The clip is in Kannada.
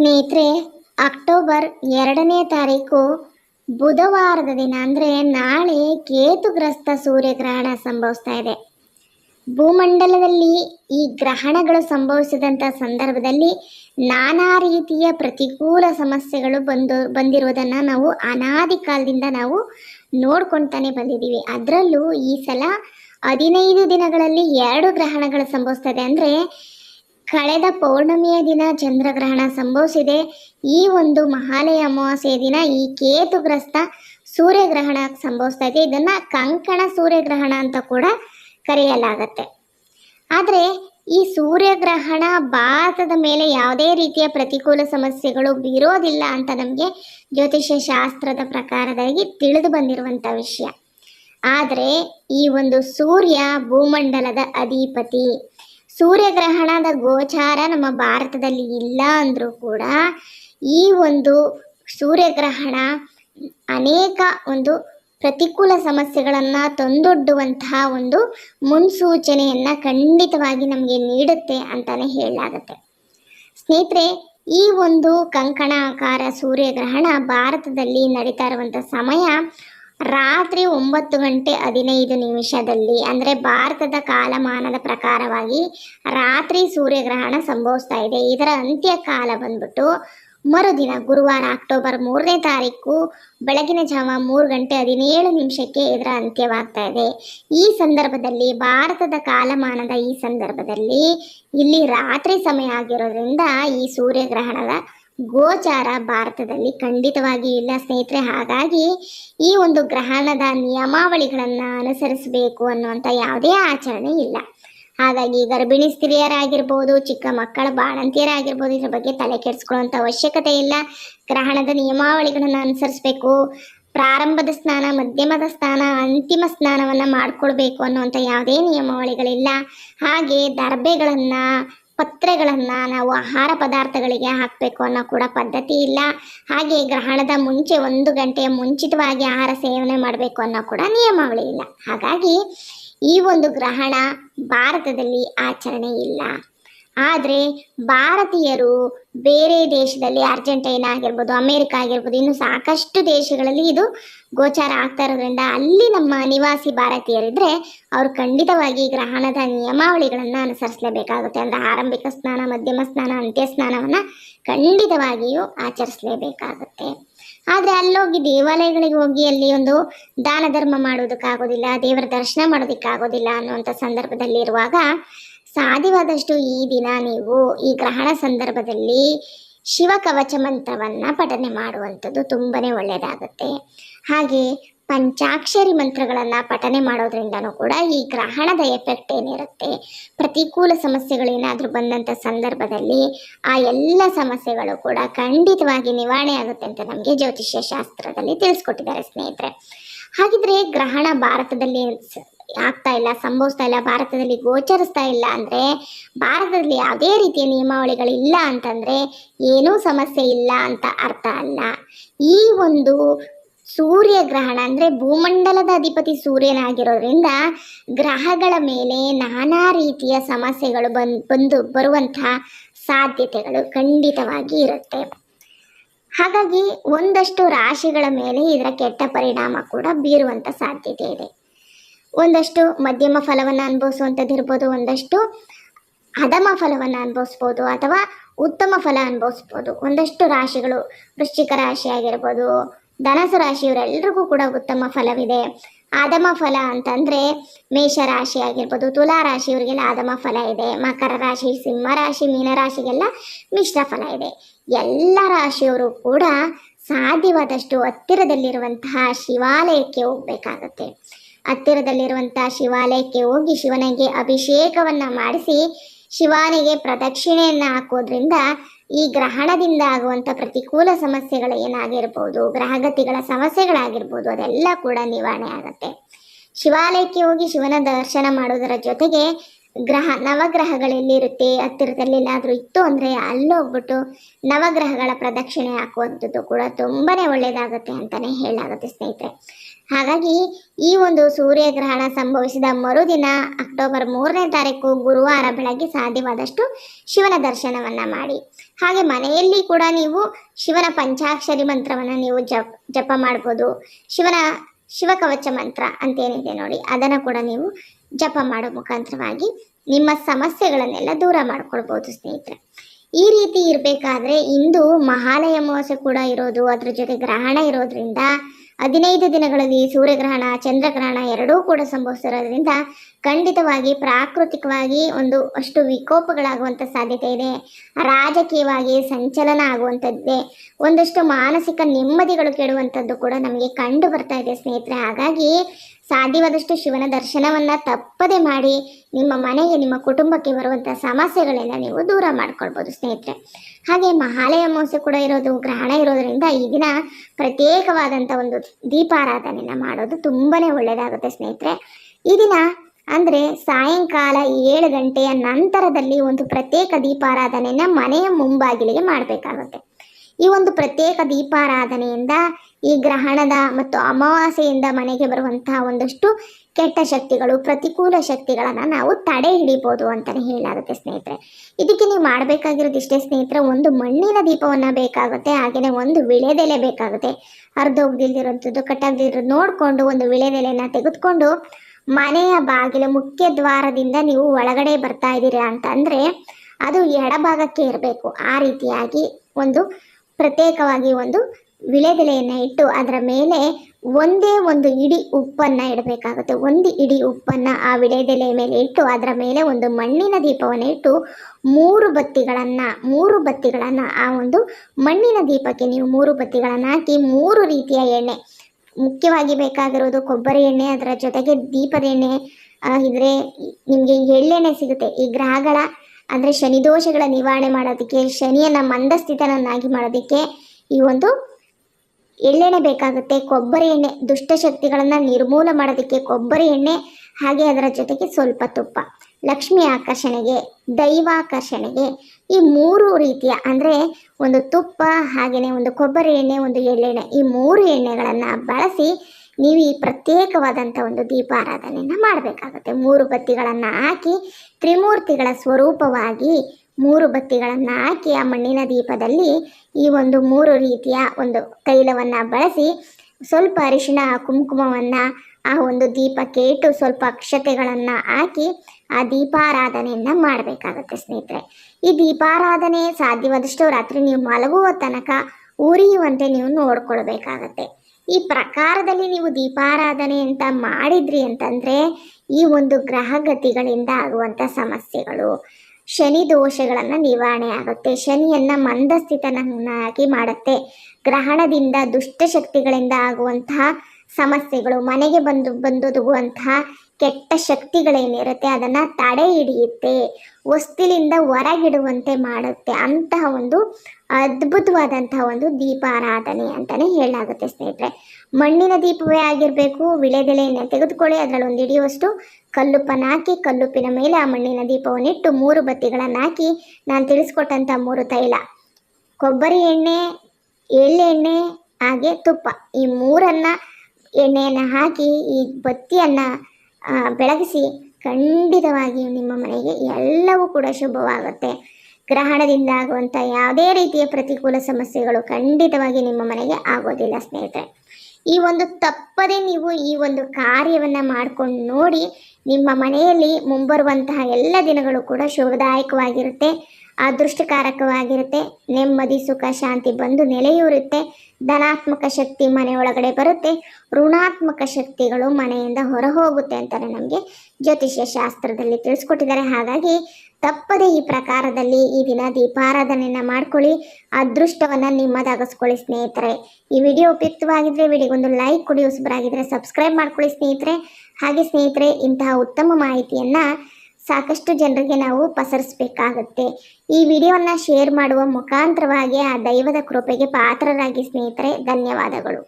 ಸ್ನೇಹಿತರೆ, ಅಕ್ಟೋಬರ್ ಎರಡನೇ ತಾರೀಕು ಬುಧವಾರದ ದಿನ ಅಂದರೆ ನಾಳೆ ಕೇತುಗ್ರಸ್ತ ಸೂರ್ಯಗ್ರಹಣ ಸಂಭವಿಸ್ತಾ ಇದೆ. ಭೂಮಂಡಲದಲ್ಲಿ ಈ ಗ್ರಹಣಗಳು ಸಂಭವಿಸಿದಂಥ ಸಂದರ್ಭದಲ್ಲಿ ನಾನಾ ರೀತಿಯ ಪ್ರತಿಕೂಲ ಸಮಸ್ಯೆಗಳು ಬಂದು, ಬಂದಿರುವುದನ್ನು ನಾವು ಅನಾದಿ ಕಾಲದಿಂದ ನಾವು ನೋಡ್ಕೊಳ್ತಾನೆ ಬಂದಿದ್ದೀವಿ. ಅದರಲ್ಲೂ ಈ ಸಲ ಹದಿನೈದು ದಿನಗಳಲ್ಲಿ ಎರಡು ಗ್ರಹಣಗಳು ಸಂಭವಿಸ್ತದೆ ಅಂದರೆ ಕಳೆದ ಪೌರ್ಣಮಿಯ ದಿನ ಚಂದ್ರಗ್ರಹಣ ಸಂಭವಿಸಿದೆ. ಈ ಒಂದು ಮಹಾಲಯ ಅಮಾವಾಸ್ಯೆಯ ದಿನ ಈ ಕೇತುಗ್ರಸ್ತ ಸೂರ್ಯಗ್ರಹಣ ಸಂಭವಿಸ್ತಾ ಇದೆ. ಇದನ್ನು ಕಂಕಣ ಸೂರ್ಯಗ್ರಹಣ ಅಂತ ಕೂಡ ಕರೆಯಲಾಗತ್ತೆ. ಆದರೆ ಈ ಸೂರ್ಯಗ್ರಹಣ ಭಾರತದ ಮೇಲೆ ಯಾವುದೇ ರೀತಿಯ ಪ್ರತಿಕೂಲ ಸಮಸ್ಯೆಗಳು ಬೀರೋದಿಲ್ಲ ಅಂತ ನಮಗೆ ಜ್ಯೋತಿಷ್ಯ ಶಾಸ್ತ್ರದ ಪ್ರಕಾರದಾಗಿ ತಿಳಿದು ಬಂದಿರುವಂಥ ವಿಷಯ. ಆದರೆ ಈ ಒಂದು ಸೂರ್ಯ ಭೂಮಂಡಲದ ಅಧಿಪತಿ. ಸೂರ್ಯಗ್ರಹಣದ ಗೋಚಾರ ನಮ್ಮ ಭಾರತದಲ್ಲಿ ಇಲ್ಲ ಅಂದರೂ ಕೂಡ ಈ ಒಂದು ಸೂರ್ಯಗ್ರಹಣ ಅನೇಕ ಒಂದು ಪ್ರತಿಕೂಲ ಸಮಸ್ಯೆಗಳನ್ನು ತಂದೊಡ್ಡುವಂತಹ ಒಂದು ಮುನ್ಸೂಚನೆಯನ್ನು ಖಂಡಿತವಾಗಿ ನಮಗೆ ನೀಡುತ್ತೆ ಅಂತಲೇ ಹೇಳಲಾಗುತ್ತೆ. ಸ್ನೇಹಿತರೆ, ಈ ಒಂದು ಕಂಕಣಾಕಾರ ಸೂರ್ಯಗ್ರಹಣ ಭಾರತದಲ್ಲಿ ನಡೀತಾ ಇರುವಂಥ ಸಮಯ ರಾತ್ರಿ ಒಂಬತ್ತು ಗಂಟೆ ಹದಿನೈದು ನಿಮಿಷದಲ್ಲಿ, ಅಂದರೆ ಭಾರತದ ಕಾಲಮಾನದ ಪ್ರಕಾರವಾಗಿ ರಾತ್ರಿ ಸೂರ್ಯಗ್ರಹಣ ಸಂಭವಿಸ್ತಾ ಇದೆ. ಇದರ ಅಂತ್ಯ ಕಾಲ ಬಂದ್ಬಿಟ್ಟು ಮರುದಿನ ಗುರುವಾರ ಅಕ್ಟೋಬರ್ ಮೂರನೇ ತಾರೀಕು ಬೆಳಗಿನ ಜಾವ ಮೂರು ಗಂಟೆ ಹದಿನೇಳು ನಿಮಿಷಕ್ಕೆ ಇದರ ಅಂತ್ಯವಾಗ್ತಾ ಇದೆ. ಈ ಸಂದರ್ಭದಲ್ಲಿ, ಭಾರತದ ಕಾಲಮಾನದ ಈ ಸಂದರ್ಭದಲ್ಲಿ ಇಲ್ಲಿ ರಾತ್ರಿ ಸಮಯ ಆಗಿರೋದ್ರಿಂದ ಈ ಸೂರ್ಯಗ್ರಹಣದ ಗೋಚಾರ ಭಾರತದಲ್ಲಿ ಖಂಡಿತವಾಗಿ ಇಲ್ಲ ಸ್ನೇಹಿತರೆ. ಹಾಗಾಗಿ ಈ ಒಂದು ಗ್ರಹಣದ ನಿಯಮಾವಳಿಗಳನ್ನು ಅನುಸರಿಸಬೇಕು ಅನ್ನುವಂಥ ಯಾವುದೇ ಆಚರಣೆ ಇಲ್ಲ. ಹಾಗಾಗಿ ಗರ್ಭಿಣಿ ಸ್ತ್ರೀಯರಾಗಿರ್ಬೋದು, ಚಿಕ್ಕ ಮಕ್ಕಳ ಬಾಣಂತಿಯರಾಗಿರ್ಬೋದು, ಇದ್ರ ಬಗ್ಗೆ ತಲೆ ಕೆಡಿಸ್ಕೊಳ್ಳುವಂಥ ಅವಶ್ಯಕತೆ ಇಲ್ಲ. ಗ್ರಹಣದ ನಿಯಮಾವಳಿಗಳನ್ನು ಅನುಸರಿಸಬೇಕು. ಪ್ರಾರಂಭದ ಸ್ನಾನ, ಮಧ್ಯಮದ ಸ್ನಾನ, ಅಂತಿಮ ಸ್ನಾನವನ್ನು ಮಾಡಿಕೊಳ್ಬೇಕು ಅನ್ನುವಂಥ ಯಾವುದೇ ನಿಯಮಾವಳಿಗಳಿಲ್ಲ. ಹಾಗೆ ದರ್ಬೆಗಳನ್ನು ಪತ್ರೆಗಳನ್ನು ನಾವು ಆಹಾರ ಪದಾರ್ಥಗಳಿಗೆ ಹಾಕಬೇಕು ಅನ್ನೋ ಕೂಡ ಪದ್ಧತಿ ಇಲ್ಲ. ಹಾಗೆ ಗ್ರಹಣದ ಮುಂಚೆ ಒಂದು ಗಂಟೆಯ ಮುಂಚಿತವಾಗಿ ಆಹಾರ ಸೇವನೆ ಮಾಡಬೇಕು ಅನ್ನೋ ಕೂಡ ನಿಯಮಾವಳಿ ಇಲ್ಲ. ಹಾಗಾಗಿ ಈ ಒಂದು ಗ್ರಹಣ ಭಾರತದಲ್ಲಿ ಆಚರಣೆ ಇಲ್ಲ. ಆದರೆ ಭಾರತೀಯರು ಬೇರೆ ದೇಶದಲ್ಲಿ ಅರ್ಜೆಂಟೈನಾ ಆಗಿರ್ಬೋದು, ಅಮೇರಿಕಾ ಆಗಿರ್ಬೋದು, ಇನ್ನು ಸಾಕಷ್ಟು ದೇಶಗಳಲ್ಲಿ ಇದು ಗೋಚಾರ ಆಗ್ತಾ ಇರೋದ್ರಿಂದ ಅಲ್ಲಿ ನಮ್ಮ ನಿವಾಸಿ ಭಾರತೀಯರಿದ್ರೆ ಅವರು ಖಂಡಿತವಾಗಿ ಗ್ರಹಣದ ನಿಯಮಾವಳಿಗಳನ್ನು ಅನುಸರಿಸಲೇಬೇಕಾಗುತ್ತೆ. ಅಂದರೆ ಆರಂಭಿಕ ಸ್ನಾನ, ಮಧ್ಯಮ ಸ್ನಾನ, ಅಂತ್ಯ ಸ್ನಾನವನ್ನು ಖಂಡಿತವಾಗಿಯೂ ಆಚರಿಸಲೇಬೇಕಾಗುತ್ತೆ. ಆದರೆ ಅಲ್ಲೋಗಿ ದೇವಾಲಯಗಳಿಗೆ ಹೋಗಿ ಅಲ್ಲಿ ಒಂದು ದಾನ ಧರ್ಮ ಮಾಡೋದಕ್ಕಾಗೋದಿಲ್ಲ ದೇವರ ದರ್ಶನ ಮಾಡೋದಕ್ಕಾಗೋದಿಲ್ಲ ಅನ್ನುವಂಥ ಸಂದರ್ಭದಲ್ಲಿ ಇರುವಾಗ ಸಾಧ್ಯವಾದಷ್ಟು ಈ ದಿನ ನೀವು ಈ ಗ್ರಹಣ ಸಂದರ್ಭದಲ್ಲಿ ಶಿವ ಕವಚ ಮಂತ್ರವನ್ನು ಪಠನೆ ಮಾಡುವಂಥದ್ದು ತುಂಬಾ ಒಳ್ಳೆಯದಾಗುತ್ತೆ. ಹಾಗೆ ಪಂಚಾಕ್ಷರಿ ಮಂತ್ರಗಳನ್ನು ಪಠನೆ ಮಾಡೋದ್ರಿಂದನೂ ಕೂಡ ಈ ಗ್ರಹಣದ ಎಫೆಕ್ಟ್ ಏನಿರುತ್ತೆ? ಪ್ರತಿಕೂಲ ಸಮಸ್ಯೆಗಳೇನಾದರೂ ಬಂದಂಥ ಸಂದರ್ಭದಲ್ಲಿ ಆ ಎಲ್ಲ ಸಮಸ್ಯೆಗಳು ಕೂಡ ಖಂಡಿತವಾಗಿ ನಿವಾರಣೆ ಆಗುತ್ತೆ ಅಂತ ನಮಗೆ ಜ್ಯೋತಿಷ್ಯ ಶಾಸ್ತ್ರದಲ್ಲಿ ತಿಳಿಸ್ಕೊಟ್ಟಿದ್ದಾರೆ ಸ್ನೇಹಿತರೆ. ಹಾಗಿದ್ರೆ ಗ್ರಹಣ ಭಾರತದಲ್ಲಿ ಆಗ್ತಾ ಇಲ್ಲ, ಸಂಭವಿಸ್ತಾ ಇಲ್ಲ, ಭಾರತದಲ್ಲಿ ಗೋಚರಿಸ್ತಾ ಇಲ್ಲ ಅಂದರೆ ಭಾರತದಲ್ಲಿ ಯಾವುದೇ ರೀತಿಯ ನಿಯಮಾವಳಿಗಳಿಲ್ಲ ಅಂತಂದರೆ ಏನೂ ಸಮಸ್ಯೆ ಇಲ್ಲ ಅಂತ ಅರ್ಥ ಅಲ್ಲ. ಈ ಒಂದು ಸೂರ್ಯಗ್ರಹಣ ಅಂದರೆ ಭೂಮಂಡಲದ ಅಧಿಪತಿ ಸೂರ್ಯನಾಗಿರೋದ್ರಿಂದ ಗ್ರಹಗಳ ಮೇಲೆ ನಾನಾ ರೀತಿಯ ಸಮಸ್ಯೆಗಳು ಬಂದು ಬಂದು ಬರುವಂತಹ ಸಾಧ್ಯತೆಗಳು ಖಂಡಿತವಾಗಿ ಇರುತ್ತೆ. ಹಾಗಾಗಿ ಒಂದಷ್ಟು ರಾಶಿಗಳ ಮೇಲೆ ಇದರ ಕೆಟ್ಟ ಪರಿಣಾಮ ಕೂಡ ಬೀರುವಂಥ ಸಾಧ್ಯತೆ ಇದೆ. ಒಂದಷ್ಟು ಮಧ್ಯಮ ಫಲವನ್ನು ಅನುಭವಿಸುವಂಥದ್ದು ಇರ್ಬೋದು ಒಂದಷ್ಟು ಅಧಮ ಫಲವನ್ನು ಅನುಭವಿಸ್ಬೋದು ಅಥವಾ ಉತ್ತಮ ಫಲ ಅನುಭವಿಸ್ಬೋದು. ಒಂದಷ್ಟು ರಾಶಿಗಳು, ವೃಶ್ಚಿಕ ರಾಶಿ ಆಗಿರ್ಬೋದು, ಧನಸು ರಾಶಿಯವರೆಲ್ಲರಿಗೂ ಕೂಡ ಉತ್ತಮ ಫಲವಿದೆ. ಆದಮ ಫಲ ಅಂತಂದರೆ ಮೇಷ ರಾಶಿ ಆಗಿರ್ಬೋದು, ತುಲಾ ರಾಶಿಯವರಿಗೆಲ್ಲ ಆದಮ ಫಲ ಇದೆ. ಮಕರ ರಾಶಿ, ಸಿಂಹ ರಾಶಿ ಮೀನರಾಶಿಗೆಲ್ಲ ಮಿಶ್ರ ಫಲ ಇದೆ. ಎಲ್ಲ ರಾಶಿಯವರು ಕೂಡ ಸಾಧ್ಯವಾದಷ್ಟು ಹತ್ತಿರದಲ್ಲಿರುವಂತಹ ಶಿವಾಲಯಕ್ಕೆ ಹೋಗಬೇಕಾಗತ್ತೆ. ಹತ್ತಿರದಲ್ಲಿರುವಂತಹ ಶಿವಾಲಯಕ್ಕೆ ಹೋಗಿ ಶಿವನಿಗೆ ಅಭಿಷೇಕವನ್ನ ಮಾಡಿಸಿ ಶಿವನಿಗೆ ಪ್ರದಕ್ಷಿಣೆಯನ್ನು ಹಾಕೋದ್ರಿಂದ ಈ ಗ್ರಹಣದಿಂದ ಆಗುವಂಥ ಪ್ರತಿಕೂಲ ಸಮಸ್ಯೆಗಳು ಏನಾಗಿರ್ಬೋದು, ಗ್ರಹಗತಿಗಳ ಸಮಸ್ಯೆಗಳಾಗಿರ್ಬೋದು, ಅದೆಲ್ಲ ಕೂಡ ನಿವಾರಣೆ ಆಗುತ್ತೆ. ಶಿವಾಲಯಕ್ಕೆ ಹೋಗಿ ಶಿವನ ದರ್ಶನ ಮಾಡೋದರ ಜೊತೆಗೆ ಗ್ರಹ ನವಗ್ರಹಗಳೆಲ್ಲಿರುತ್ತೆ ಹತ್ತಿರದಲ್ಲಿ ಎಲ್ಲಾದರೂ ಇತ್ತು ಅಂದರೆ ಅಲ್ಲೋಗ್ಬಿಟ್ಟು ನವಗ್ರಹಗಳ ಪ್ರದಕ್ಷಿಣೆ ಹಾಕುವಂಥದ್ದು ಕೂಡ ತುಂಬಾನೇ ಒಳ್ಳೆಯದಾಗುತ್ತೆ ಅಂತಲೇ ಹೇಳಾಗುತ್ತೆ ಸ್ನೇಹಿತರೆ. ಹಾಗಾಗಿ ಈ ಒಂದು ಸೂರ್ಯಗ್ರಹಣ ಸಂಭವಿಸಿದ ಮರುದಿನ ಅಕ್ಟೋಬರ್ ಮೂರನೇ ತಾರೀಕು ಗುರುವಾರ ಬೆಳಗ್ಗೆ ಸಾಧ್ಯವಾದಷ್ಟು ಶಿವನ ದರ್ಶನವನ್ನು ಮಾಡಿ. ಹಾಗೆ ಮನೆಯಲ್ಲಿ ಕೂಡ ನೀವು ಶಿವನ ಪಂಚಾಕ್ಷರಿ ಮಂತ್ರವನ್ನು ನೀವು ಜಪ್, ಜಪ ಮಾಡ್ಬೋದು. ಶಿವನ ಶಿವಕವಚ ಮಂತ್ರ ಅಂತೇನಿದೆ ನೋಡಿ, ಅದನ್ನು ಕೂಡ ನೀವು ಜಪ ಮಾಡೋ ಮುಖಾಂತರವಾಗಿ ನಿಮ್ಮ ಸಮಸ್ಯೆಗಳನ್ನೆಲ್ಲ ದೂರ ಮಾಡ್ಕೊಳ್ಬೋದು, ಸ್ನೇಹಿತರೆ. ಈ ರೀತಿ ಇರಬೇಕಾದ್ರೆ ಇಂದು ಮಹಾಲಯ ಅಮಾವಾಸ್ಯೆ ಕೂಡ ಇರೋದು, ಅದರ ಜೊತೆ ಗ್ರಹಣ ಇರೋದ್ರಿಂದ ಹದಿನೈದು ದಿನಗಳಲ್ಲಿ ಸೂರ್ಯಗ್ರಹಣ, ಚಂದ್ರಗ್ರಹಣ ಎರಡೂ ಕೂಡ ಸಂಭವಿಸಿರೋದ್ರಿಂದ ಖಂಡಿತವಾಗಿ ಪ್ರಾಕೃತಿಕವಾಗಿ ಒಂದು ಅಷ್ಟು ವಿಕೋಪಗಳಾಗುವಂಥ ಸಾಧ್ಯತೆ ಇದೆ. ರಾಜಕೀಯವಾಗಿ ಸಂಚಲನ ಆಗುವಂಥದ್ದೇ, ಒಂದಷ್ಟು ಮಾನಸಿಕ ನೆಮ್ಮದಿಗಳು ಕೆಡುವಂಥದ್ದು ಕೂಡ ನಮಗೆ ಕಂಡು ಬರ್ತಾ ಇದೆ, ಸ್ನೇಹಿತರೆ. ಹಾಗಾಗಿ ಸಾಧ್ಯವಾದಷ್ಟು ಶಿವನ ದರ್ಶನವನ್ನು ತಪ್ಪದೆ ಮಾಡಿ ನಿಮ್ಮ ಮನೆಗೆ, ನಿಮ್ಮ ಕುಟುಂಬಕ್ಕೆ ಬರುವಂಥ ಸಮಸ್ಯೆಗಳೆಲ್ಲ ನೀವು ದೂರ ಮಾಡ್ಕೊಳ್ಬೋದು ಸ್ನೇಹಿತರೆ. ಹಾಗೆ ಮಹಾಲಯ ಅಮಾವಾಸ್ಯೆ ಕೂಡ ಇರೋದು, ಗ್ರಹಣ ಇರೋದ್ರಿಂದ ಈ ದಿನ ಪ್ರತ್ಯೇಕವಾದಂಥ ಒಂದು ದೀಪಾರಾಧನೆಯನ್ನು ಮಾಡೋದು ತುಂಬಾ ಒಳ್ಳೆಯದಾಗುತ್ತೆ ಸ್ನೇಹಿತರೆ. ಈ ದಿನ ಅಂದರೆ ಸಾಯಂಕಾಲ ಏಳು ಗಂಟೆಯ ನಂತರದಲ್ಲಿ ಒಂದು ಪ್ರತ್ಯೇಕ ದೀಪಾರಾಧನೆಯನ್ನು ಮನೆಯ ಮುಂಬಾಗಿಲಿಗೆ ಮಾಡಬೇಕಾಗುತ್ತೆ. ಈ ಒಂದು ಪ್ರತ್ಯೇಕ ದೀಪಾರಾಧನೆಯಿಂದ ಈ ಗ್ರಹಣದ ಮತ್ತು ಅಮಾವಾಸ್ಯೆಯಿಂದ ಮನೆಗೆ ಬರುವಂತಹ ಒಂದಷ್ಟು ಕೆಟ್ಟ ಶಕ್ತಿಗಳು, ಪ್ರತಿಕೂಲ ಶಕ್ತಿಗಳನ್ನು ನಾವು ತಡೆ ಹಿಡಿಬೋದು ಅಂತಲೇ ಹೇಳಾಗುತ್ತೆ ಸ್ನೇಹಿತರೆ. ಇದಕ್ಕೆ ನೀವು ಮಾಡಬೇಕಾಗಿರೋದು ಇಷ್ಟೇ ಸ್ನೇಹಿತರೆ, ಒಂದು ಮಣ್ಣಿನ ದೀಪವನ್ನು ಬೇಕಾಗುತ್ತೆ ಹಾಗೆಯೇ ಒಂದು ವಿಳೆದೆಲೆ ಬೇಕಾಗುತ್ತೆ. ಅರ್ಧೋಗ್ದಿಲ್ದಿರೋಂಥದ್ದು, ಕಟ್ಟಾಗ್ದಿರೋದು ನೋಡಿಕೊಂಡು ಒಂದು ವಿಳೆದೆಲೆಯನ್ನು ತೆಗೆದುಕೊಂಡು ಮನೆಯ ಬಾಗಿಲು ಮುಖ್ಯ ದ್ವಾರದಿಂದ ನೀವು ಒಳಗಡೆ ಬರ್ತಾ ಇದ್ದೀರಾ ಅಂತಂದರೆ ಅದು ಎಡಭಾಗಕ್ಕೆ ಇರಬೇಕು. ಆ ರೀತಿಯಾಗಿ ಒಂದು ಪ್ರತ್ಯೇಕವಾಗಿ ಒಂದು ವಿಳೆದೆಲೆಯನ್ನು ಇಟ್ಟು ಅದರ ಮೇಲೆ ಒಂದೇ ಒಂದು ಇಡಿ ಉಪ್ಪನ್ನು ಇಡಬೇಕಾಗುತ್ತೆ. ಒಂದು ಇಡಿ ಉಪ್ಪನ್ನು ಆ ವಿಳೆದೆಲೆ ಮೇಲೆ ಇಟ್ಟು ಅದರ ಮೇಲೆ ಒಂದು ಮಣ್ಣಿನ ದೀಪವನ್ನು ಇಟ್ಟು ಮೂರು ಬತ್ತಿಗಳನ್ನು ಮೂರು ಬತ್ತಿಗಳನ್ನು ಆ ಒಂದು ಮಣ್ಣಿನ ದೀಪಕ್ಕೆ ನೀವು ಮೂರು ಬತ್ತಿಗಳನ್ನು ಹಾಕಿ ಮೂರು ರೀತಿಯ ಎಣ್ಣೆ, ಮುಖ್ಯವಾಗಿ ಬೇಕಾಗಿರೋದು ಕೊಬ್ಬರಿ ಎಣ್ಣೆ, ಅದರ ಜೊತೆಗೆ ದೀಪದ ಎಣ್ಣೆ ಇದ್ರೆ ನಿಮಗೆ ಎಳ್ಳೆಣ್ಣೆ ಸಿಗುತ್ತೆ. ಈ ಗ್ರಹಗಳ ಅಂದರೆ ಶನಿ ದೋಷಗಳ ನಿವಾರಣೆ ಮಾಡೋದಕ್ಕೆ, ಶನಿಯನ್ನು ಮಂದಸ್ಥಿತನನ್ನಾಗಿ ಮಾಡೋದಕ್ಕೆ ಈ ಒಂದು ಎಳ್ಳೆಣ್ಣೆ ಬೇಕಾಗುತ್ತೆ, ಕೊಬ್ಬರಿ ಎಣ್ಣೆ ದುಷ್ಟಶಕ್ತಿಗಳನ್ನು ನಿರ್ಮೂಲ ಮಾಡೋದಕ್ಕೆ ಕೊಬ್ಬರಿ ಎಣ್ಣೆ, ಹಾಗೆ ಅದರ ಜೊತೆಗೆ ಸ್ವಲ್ಪ ತುಪ್ಪ. ಲಕ್ಷ್ಮಿ ಆಕರ್ಷಣೆಗೆ, ದೈವಾಕರ್ಷಣೆಗೆ ಈ ಮೂರು ರೀತಿಯ ಅಂದರೆ ಒಂದು ತುಪ್ಪ ಹಾಗೆಯೇ ಒಂದು ಕೊಬ್ಬರಿ ಎಣ್ಣೆ, ಒಂದು ಎಳ್ಳೆಣ್ಣೆ ಈ ಮೂರು ಎಣ್ಣೆಗಳನ್ನು ಬಳಸಿ ನೀವು ಈ ಪ್ರತ್ಯೇಕವಾದಂಥ ಒಂದು ದೀಪಾರಾಧನೆಯನ್ನು ಮಾಡಬೇಕಾಗುತ್ತೆ. ಮೂರು ಬತ್ತಿಗಳನ್ನು ಹಾಕಿ ತ್ರಿಮೂರ್ತಿಗಳ ಸ್ವರೂಪವಾಗಿ ಮೂರು ಬತ್ತಿಗಳನ್ನು ಹಾಕಿ ಆ ಮಣ್ಣಿನ ದೀಪದಲ್ಲಿ ಈ ಒಂದು ಮೂರು ರೀತಿಯ ಒಂದು ತೈಲವನ್ನು ಬಳಸಿ ಸ್ವಲ್ಪ ಅರಿಶಿಣ, ಕುಂಕುಮವನ್ನು ಆ ಒಂದು ದೀಪಕ್ಕೆ ಇಟ್ಟು ಸ್ವಲ್ಪ ಅಕ್ಷತೆಗಳನ್ನು ಹಾಕಿ ಆ ದೀಪಾರಾಧನೆಯನ್ನು ಮಾಡಬೇಕಾಗುತ್ತೆ ಸ್ನೇಹಿತರೆ. ಈ ದೀಪಾರಾಧನೆ ಸಾಧ್ಯವಾದಷ್ಟು ರಾತ್ರಿ ನೀವು ಮಲಗುವ ತನಕ ಉರಿಯುವಂತೆ ನೀವು ನೋಡ್ಕೊಳ್ಬೇಕಾಗತ್ತೆ. ಈ ಪ್ರಕಾರದಲ್ಲಿ ನೀವು ದೀಪಾರಾಧನೆ ಅಂತ ಮಾಡಿದ್ರಿ ಅಂತಂದರೆ ಈ ಒಂದು ಗ್ರಹಗತಿಗಳಿಂದ ಆಗುವಂಥ ಸಮಸ್ಯೆಗಳು ಶನಿ ದೋಷಗಳನ್ನು ನಿವಾರಣೆ ಆಗುತ್ತೆ. ಶನಿಯನ್ನು ಮಂದಸ್ಥಿತನನ್ನಾಗಿ ಮಾಡುತ್ತೆ. ಗ್ರಹಣದಿಂದ ದುಷ್ಟಶಕ್ತಿಗಳಿಂದ ಆಗುವಂತಹ ಸಮಸ್ಯೆಗಳು, ಮನೆಗೆ ಬಂದು ಬಂದೊದಗುವಂತಹ ಕೆಟ್ಟ ಶಕ್ತಿಗಳೇನಿರುತ್ತೆ ಅದನ್ನು ತಡೆ ಹಿಡಿಯುತ್ತೆ. ವಸ್ತಿಲಿಂದ ಹೊರಗಿಡುವಂತೆ ಮಾಡುತ್ತೆ. ಅಂತಹ ಒಂದು ಅದ್ಭುತವಾದಂತಹ ಒಂದು ದೀಪಾರಾಧನೆ ಅಂತಲೇ ಹೇಳಲಾಗುತ್ತೆ ಸ್ನೇಹಿತರೆ. ಮಣ್ಣಿನ ದೀಪವೇ ಆಗಿರಬೇಕು, ವಿಳೆದೆಲೆಯನ್ನು ತೆಗೆದುಕೊಳ್ಳಿ ಅದರಲ್ಲಿ ಒಂದು ಹಿಡಿಯುವಷ್ಟು ಕಲ್ಲುಪ್ಪನ್ನು ಹಾಕಿ, ಕಲ್ಲುಪ್ಪಿನ ಮೇಲೆ ಆ ಮಣ್ಣಿನ ದೀಪವನ್ನಿಟ್ಟು ಮೂರು ಬತ್ತಿಗಳನ್ನು ಹಾಕಿ, ನಾನು ತಿಳಿಸ್ಕೊಟ್ಟಂಥ ಮೂರು ತೈಲ. ಕೊಬ್ಬರಿ ಎಣ್ಣೆ ಎಳ್ಳೆಣ್ಣೆ ಹಾಗೆ ತುಪ್ಪ. ಈ ಮೂರನ್ನು ಎಣ್ಣೆಯನ್ನು ಹಾಕಿ, ಈ ಬತ್ತಿಯನ್ನು ಬೆಳಗಿಸಿ ಖಂಡಿತವಾಗಿಯೂ ನಿಮ್ಮ ಮನೆಗೆ ಎಲ್ಲವೂ ಕೂಡ ಶುಭವಾಗುತ್ತೆ. ಗ್ರಹಣದಿಂದ ಆಗುವಂಥ ಯಾವುದೇ ರೀತಿಯ ಪ್ರತಿಕೂಲ ಸಮಸ್ಯೆಗಳು ಖಂಡಿತವಾಗಿ ನಿಮ್ಮ ಮನೆಗೆ ಆಗೋದಿಲ್ಲ ಸ್ನೇಹಿತರೆ. ಈ ಒಂದು ತಪ್ಪದೆ ನೀವು ಈ ಒಂದು ಕಾರ್ಯವನ್ನು ಮಾಡ್ಕೊಂಡು ನೋಡಿ ನಿಮ್ಮ ಮನೆಯಲ್ಲಿ ಮುಂಬರುವಂತಹ ಎಲ್ಲ ದಿನಗಳು ಕೂಡ ಶುಭದಾಯಕವಾಗಿರುತ್ತೆ, ಅದೃಷ್ಟಕಾರಕವಾಗಿರುತ್ತೆ, ನೆಮ್ಮದಿ, ಸುಖ, ಶಾಂತಿ ಬಂದು ನೆಲೆಯೂರುತ್ತೆ, ಧನಾತ್ಮಕ ಶಕ್ತಿ ಮನೆಯೊಳಗಡೆ ಬರುತ್ತೆ, ಋಣಾತ್ಮಕ ಶಕ್ತಿಗಳು ಮನೆಯಿಂದ ಹೊರ ಹೋಗುತ್ತೆ ನಮಗೆ ಜ್ಯೋತಿಷ್ಯ ಶಾಸ್ತ್ರದಲ್ಲಿ ತಿಳಿಸ್ಕೊಟ್ಟಿದ್ದಾರೆ. ಹಾಗಾಗಿ ತಪ್ಪದೆ ಈ ಪ್ರಕಾರದಲ್ಲಿ ಈ ದಿನ ದೀಪಾರಾಧನೆಯನ್ನು ಮಾಡ್ಕೊಳ್ಳಿ, ಅದೃಷ್ಟವನ್ನು ನಿಮ್ಮದಾಗಿಸ್ಕೊಳ್ಳಿ ಸ್ನೇಹಿತರೆ. ಈ ವಿಡಿಯೋ ಉಪಯುಕ್ತವಾಗಿದ್ದರೆ ವಿಡಿಯೋಗೊಂದು ಲೈಕ್ ಕೊಡಿ ಹೊಸಬರಾಗಿದ್ದರೆ ಸಬ್ಸ್ಕ್ರೈಬ್ ಮಾಡ್ಕೊಳ್ಳಿ ಸ್ನೇಹಿತರೆ. ಹಾಗೆ ಸ್ನೇಹಿತರೆ, ಇಂತಹ ಉತ್ತಮ ಮಾಹಿತಿಯನ್ನು ಸಾಕಷ್ಟು ಜನರಿಗೆ ನಾವು ಪಸರಿಸಬೇಕಾಗುತ್ತೆ. ಈ ವಿಡಿಯೋವನ್ನು ಶೇರ್ ಮಾಡುವ ಮುಖಾಂತರವಾಗಿ ಆ ದೈವದ ಕೃಪೆಗೆ ಪಾತ್ರರಾಗಿ ಸ್ನೇಹಿತರೆ, ಧನ್ಯವಾದಗಳು.